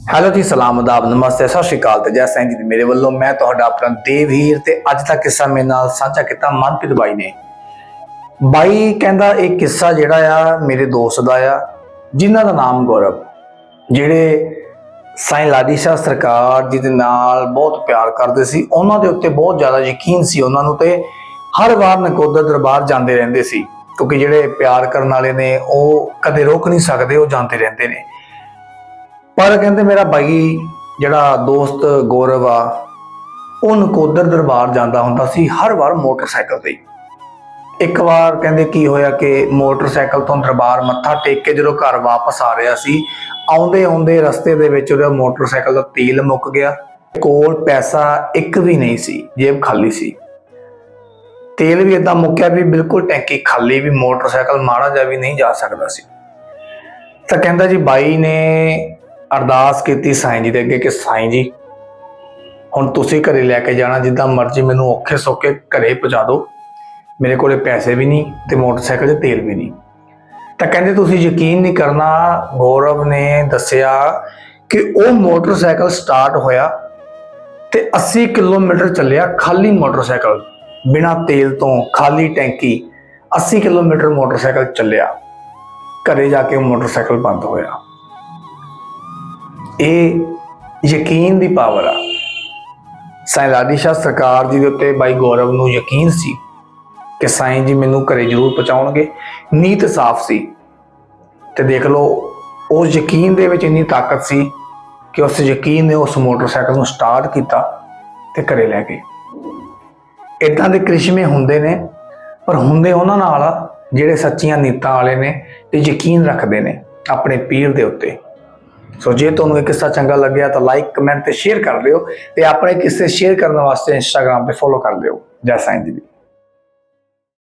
Hello ਜੀ, ਸਲਾਮ ਅਦਾਬ, ਨਮਸਤੇ, ਸਤਿ ਸ਼੍ਰੀ ਅਕਾਲ ਤੇ ਜੈ ਸਿੰਘ ਜੀ ਮੇਰੇ ਵੱਲੋਂ ਮੈਂ ਤੁਹਾਡਾ ਆਪਣਾ ਦੇਵਹੀਰ ਤੇ ਅੱਜ ਦਾ ਕਿੱਸਾ ਮੇਰੇ ਨਾਲ ਸਾਂਝਾ ਕੀਤਾ ਮਨਪ੍ਰੀਤ ਬਾਈ ਨੇ। ਬਾਈ ਕਹਿੰਦਾ ਇਹ ਕਿੱਸਾ ਜਿਹੜਾ ਆ ਮੇਰੇ ਦੋਸਤ ਦਾ ਆ, ਜਿਨ੍ਹਾਂ ਦਾ ਨਾਮ ਗੌਰਵ, ਜਿਹੜੇ ਸਾਈਂ ਲਾਡੀ ਸ਼ਾਹ ਸਰਕਾਰ ਜੀ ਦੇ ਨਾਲ ਬਹੁਤ ਪਿਆਰ ਕਰਦੇ ਸੀ, ਉਹਨਾਂ ਦੇ ਉੱਤੇ ਬਹੁਤ ਜ਼ਿਆਦਾ ਯਕੀਨ ਸੀ ਉਹਨਾਂ ਨੂੰ ਤੇ ਹਰ ਵਾਰ ਨਕੋਦਰ ਦਰਬਾਰ ਜਾਂਦੇ ਰਹਿੰਦੇ ਸੀ, ਕਿਉਂਕਿ ਜਿਹੜੇ ਪਿਆਰ ਕਰਨ ਵਾਲੇ ਨੇ ਉਹ ਕਦੇ ਰੋਕ ਨਹੀਂ ਸਕਦੇ, ਉਹ ਜਾਂਦੇ ਰਹਿੰਦੇ ਨੇ। ਪਰ ਕਹਿੰਦੇ ਮੇਰਾ ਬਾਈ ਜਿਹੜਾ ਦੋਸਤ ਗੌਰਵ ਆ ਉਹ ਨਕੋਦਰ ਦਰਬਾਰ ਜਾਂਦਾ ਹੁੰਦਾ ਸੀ ਹਰ ਵਾਰ ਮੋਟਰਸਾਈਕਲ ਤੇ। ਇੱਕ ਵਾਰ ਕਹਿੰਦੇ ਕੀ ਹੋਇਆ ਕਿ ਮੋਟਰਸਾਈਕਲ ਤੋਂ ਦਰਬਾਰ ਮੱਥਾ ਟੇਕ ਕੇ ਜਦੋਂ ਘਰ ਵਾਪਸ ਆ ਰਿਹਾ ਸੀ ਆਉਂਦੇ ਆਉਂਦੇ ਰਸਤੇ ਦੇ ਵਿੱਚ ਉਹਦਾ ਮੋਟਰਸਾਈਕਲ ਦਾ ਤੇਲ ਮੁੱਕ ਗਿਆ। ਕੋਲ ਪੈਸਾ ਇੱਕ ਵੀ ਨਹੀਂ ਸੀ, ਜੇਬ ਖਾਲੀ ਸੀ। ਤੇਲ ਵੀ ਇਦਾਂ ਮੁੱਕਿਆ ਵੀ ਬਿਲਕੁਲ ਟੈਂਕੀ ਖਾਲੀ ਵੀ ਮੋਟਰਸਾਈਕਲ ਮਾੜਾ ਜਿਹਾ ਵੀ ਨਹੀਂ ਜਾ ਸਕਦਾ ਸੀ। ਤਾਂ ਕਹਿੰਦਾ ਜੀ ਬਾਈ ਨੇ ਅਰਦਾਸ ਕੀਤੀ ਸਾਈਂ ਜੀ ਦੇ ਅੱਗੇ ਕਿ ਸਾਈਂ ਜੀ, ਹੁਣ ਤੁਸੀਂ ਘਰੇ ਲੈ ਕੇ ਜਾਣਾ, ਜਿੱਦਾਂ ਮਰਜ਼ੀ ਮੈਨੂੰ ਔਖੇ ਸੌਖੇ ਘਰੇ ਪਹੁੰਚਾ ਦਿਓ। ਮੇਰੇ ਕੋਲੇ ਪੈਸੇ ਵੀ ਨਹੀਂ ਤੇ ਮੋਟਰਸਾਈਕਲ 'ਚ ਤੇਲ ਵੀ ਨਹੀਂ। ਤਾਂ ਕਹਿੰਦੇ ਤੁਸੀਂ ਯਕੀਨ ਨਹੀਂ ਕਰਨਾ, ਗੌਰਵ ਨੇ ਦੱਸਿਆ ਕਿ ਉਹ ਮੋਟਰਸਾਈਕਲ ਸਟਾਰਟ ਹੋਇਆ ਤੇ 80 ਕਿਲੋਮੀਟਰ ਚੱਲਿਆ ਖਾਲੀ ਮੋਟਰਸਾਈਕਲ, ਬਿਨਾ ਤੇਲ ਤੋਂ, ਖਾਲੀ ਟੈਂਕੀ 80 ਕਿਲੋਮੀਟਰ ਮੋਟਰਸਾਈਕਲ ਚੱਲਿਆ। ਘਰੇ ਜਾ ਕੇ ਉਹ ਮੋਟਰਸਾਈਕਲ ਬੰਦ ਹੋਇਆ। ਇਹ ਯਕੀਨ ਦੀ ਪਾਵਰ ਆ। ਸਾਈਂ ਲਾਡੀ ਸ਼ਾਹ ਸਰਕਾਰ ਜੀ ਦੇ ਉੱਤੇ ਬਾਈ ਗੌਰਵ ਨੂੰ ਯਕੀਨ ਸੀ ਕਿ ਸਾਈਂ ਜੀ ਮੈਨੂੰ ਘਰੇ ਜ਼ਰੂਰ ਪਹੁੰਚਾਉਣਗੇ। ਨੀਤ ਸਾਫ਼ ਸੀ। ਤੇ ਦੇਖ ਲਓ ਉਸ ਯਕੀਨ ਦੇ ਵਿੱਚ ਇੰਨੀ ਤਾਕਤ ਸੀ ਕਿ ਉਸ ਯਕੀਨ ਨੇ ਉਸ ਮੋਟਰਸਾਈਕਲ ਨੂੰ ਸਟਾਰਟ ਕੀਤਾ ਤੇ ਘਰੇ ਲੈ ਗਏ। ਇਦਾਂ ਦੇ ਕ੍ਰਿਸ਼ਮੇ ਹੁੰਦੇ ਨੇ, ਪਰ ਹੁੰਦੇ ਉਹਨਾਂ ਨਾਲ ਜਿਹੜੇ ਸੱਚੀਆਂ ਨੀਤਾਂ ਵਾਲੇ ਨੇ ਤੇ ਯਕੀਨ ਰੱਖਦੇ ਨੇ ਆਪਣੇ ਪੀਰ ਦੇ ਉੱਤੇ। ਸੋ ਜੇ ਤੁਹਾਨੂੰ ਇਹ ਕਿੱਸਾ ਚੰਗਾ ਲੱਗਿਆ ਤਾਂ ਲਾਈਕ ਕਮੈਂਟ ਤੇ ਸ਼ੇਅਰ ਕਰ ਦਿਓ ਤੇ ਆਪਣੇ ਕਿੱਸੇ ਸ਼ੇਅਰ ਕਰਨ ਵਾਸਤੇ ਇੰਸਟਾਗ੍ਰam ਤੇ ਫੋਲੋ ਕਰ ਦਿਓ। ਜੈ ਸਾਈਂ ਜੀ ਦੀ।